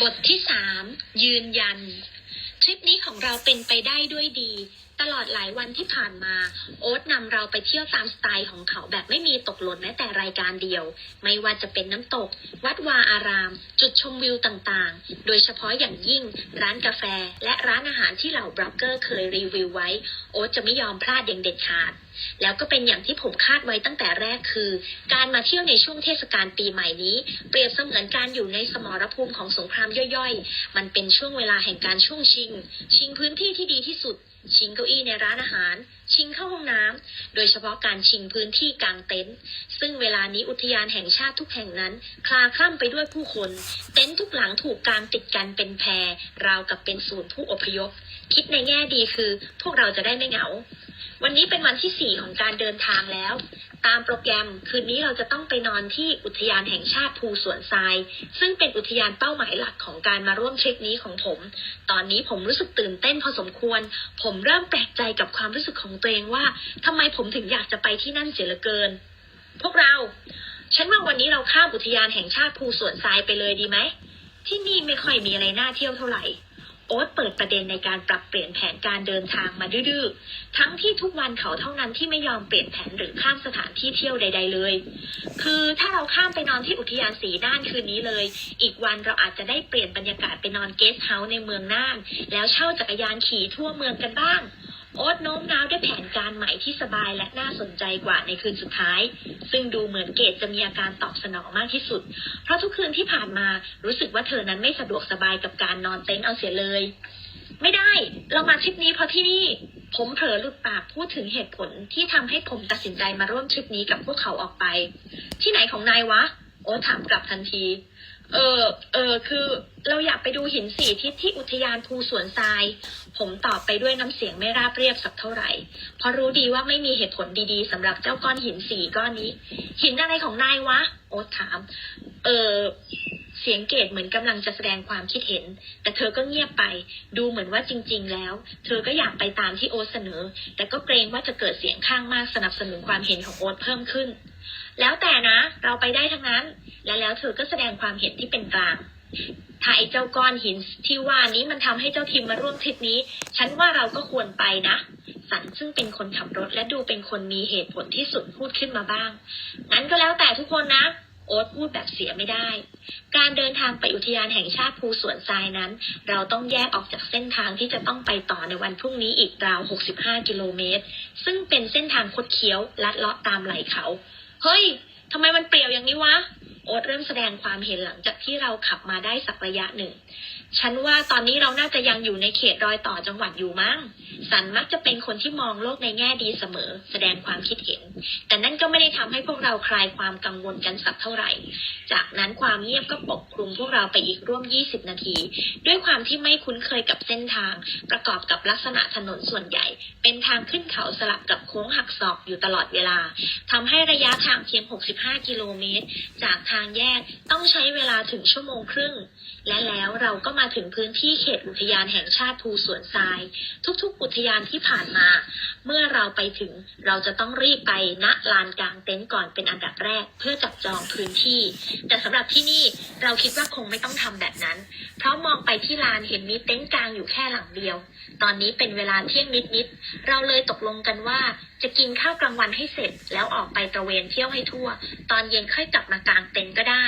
บทที่สามยืนยัน ทริปนี้ของเราเป็นไปได้ด้วยดี ตลอดหลายวันที่ผ่านมา โอ๊ตนำเราไปเที่ยวตามสไตล์ของเขาแบบไม่มีตกหล่นแม้แต่รายการเดียว ไม่ว่าจะเป็นน้ำตก วัดวาอาราม จุดชมวิวต่างๆ โดยเฉพาะอย่างยิ่ง ร้านกาแฟ และร้านอาหารที่เหล่าบล็อกเกอร์เคยรีวิวไว้ โอ๊ตจะไม่ยอมพลาดอย่างเด็ดขาด แล้วก็เป็นอย่างที่ผมคาดไว้ตั้งแต่แรกคือ การมาเที่ยวในช่วงเทศกาลปีใหม่นี้ เปรียบเสมือนการอยู่ในสมรภูมิของสงครามย่อยๆ มันเป็นช่วงเวลาแห่งการช่วงชิง ชิงพื้นที่ที่ดีที่สุด ชิงเก้าอี้ในร้านอาหาร ชิงเข้าห้องน้ำโดยเฉพาะการชิงพื้นที่กลางเต็นท์ซึ่งเวลานี้อุทยานแห่งชาติทุกแห่งนั้น คลาคล่ำไปด้วยผู้คน เต็นท์ทุกหลังถูกกางติดกันเป็นแพรราวกับเป็นศูนย์ผู้อพยพ คิดในแง่ดีคือ พวกเราจะได้ไม่เหงา วันนี้เป็นวันที่สี่ของการเดินทางแล้ว ตามโปรแกรมคืนนี้เราจะต้องไปนอนที่อุทยานแห่งชาติภูสวนทราย ซึ่งเป็นอุทยานเป้าหมายหลักของการมาร่วมทริปนี้ของผม ตอนนี้ผมรู้สึกตื่นเต้นพอสมควร ผมเริ่มแปลกใจกับความรู้สึกของตัวเองว่าทำไมผมถึงอยากจะไปที่นั่นเสียเหลือเกิน พวกเรา ฉันว่าวันนี้เราข้ามอุทยานแห่งชาติภูสวนทรายไปเลยดีไหมที่นี่ไม่ค่อยมีอะไรน่าเที่ยวเท่าไหร่ โอ๊ตเปิดประเด็นในการปรับเปลี่ยนแผนการเดินทางมาดื้อๆ ทั้งที่ทุกวันเขาเท่านั้นที่ไม่ยอมเปลี่ยนแผนหรือข้ามสถานที่เที่ยวใด ๆ เลย คือถ้าเราข้ามไปนอนที่อุทยานสีน่านคืนนี้เลย อีกวันเราอาจจะได้เปลี่ยนบรรยากาศไปนอนเกสต์เฮาส์ในเมืองน่าน แล้วเช่าจักรยานขี่ทั่วเมืองกันบ้าง โอ๊ตโน้มน้าวด้วยแผนการใหม่ที่สบายและน่าสนใจกว่าในคืนสุดท้าย ซึ่งดูเหมือนเกดจะมีอาการตอบสนองมากที่สุด เพราะทุกคืนที่ผ่านมารู้สึกว่าเธอนั้นไม่สะดวกสบายกับการนอนเต็นท์เอาเสียเลย ไม่ได้ เรามาทริปนี้เพราะที่นี่ ผมเผลอหลุดปากพูดถึงเหตุผลที่ทำให้ผมตัดสินใจมาร่วมทริปนี้กับพวกเขาออกไป ที่ไหนของนายวะ โอ้ถามกลับทันที เออเออคือเราอยากไปดูหินสี่ทิศที่อุทยานภูสวนทราย ผมตอบไปด้วยน้ำเสียงไม่ราบเรียบสักเท่าไหร่ เพราะรู้ดีว่าไม่มีเหตุผลดีๆสำหรับเจ้าก้อนหินสี่ก้อนนี้ หินอะไรของนายวะ โอ๊ตถาม เออ เสียงเกดเหมือนกำลังจะแสดงความคิดเห็น แต่เธอก็เงียบไป ดูเหมือนว่าจริง ๆ แล้ว เธอก็อยากไปตามที่โอ๊ตเสนอ แต่ก็เกรงว่าจะเกิดเสียงข้างมากสนับสนุนความเห็นของโอ๊ตเพิ่มขึ้น แล้วแต่นะ เราไปได้ทั้งนั้น และแล้วเธอก็แสดงความเห็นที่เป็นกลางถ้าไอ้เจ้าก้อนหินที่ว่านี้มันทำให้เจ้าทิมมาร่วมทริปนี้ ฉันว่าเราก็ควรไปนะ สันซึ่งเป็นคนขับรถและดูเป็นคนมีเหตุผลที่สุดพูดขึ้นมาบ้าง งั้นก็แล้วแต่ทุกคนนะ โอ๊ตพูดแบบเสียไม่ได้ การเดินทางไปอุทยานแห่งชาติภูสวนทรายนั้น เราต้องแยกออกจากเส้นทางที่จะต้องไปต่อในวันพรุ่งนี้อีกราว 65 กิโลเมตร ซึ่งเป็นเส้นทางคดเคี้ยวลัดเลาะตามไหล่เขา เฮ้ยทำไมมันเปลี่ยวอย่างนี้วะโอ๊ตเริ่มแสดงความเห็นหลังจากที่เราขับมาได้สักระยะหนึ่ง ฉันว่าตอนนี้เราน่าจะยังอยู่ในเขตรอยต่อจังหวัดอยู่มั้ง สันมักจะเป็นคนที่มองโลกในแง่ดีเสมอ แสดงความคิดเห็น แต่นั่นก็ไม่ได้ทำให้พวกเราคลายความกังวลกันสักเท่าไหร่ จากนั้นความเงียบก็ปกคลุมพวกเราไปอีกร่วม 20 นาที ด้วยความที่ไม่คุ้นเคยกับเส้นทาง ประกอบกับลักษณะถนนส่วนใหญ่ เป็นทางขึ้นเขาสลับกับโค้งหักศอกอยู่ตลอดเวลาทำให้ระยะทางเพียง 65 กิโลเมตร จากทางแยกต้องใช้เวลาถึงชั่วโมงครึ่ง และแล้วเราก็มาถึงพื้นที่เขตอุทยานแห่งชาติภูสวนทราย ทุกๆ อุทยานที่ผ่านมา เมื่อเราไปถึงเราจะต้องรีบไปณลานกลางเต็นท์ก่อนเป็นอันดับแรก เพื่อจับจองพื้นที่ แต่สำหรับที่นี่เราคิดว่าคงไม่ต้องทำแบบนั้น เพราะมองไปที่ลานเห็นมีเต็นท์กลางอยู่แค่หลังเดียว ตอนนี้เป็นเวลาเที่ยงนิดๆเราเลยตกลงกันว่าจะกินข้าวกลางวันให้เสร็จ แล้วออกไปตระเวนเที่ยวให้ทั่ว ตอนเย็นค่อยกลับมากลางเต็นท์ก็ได้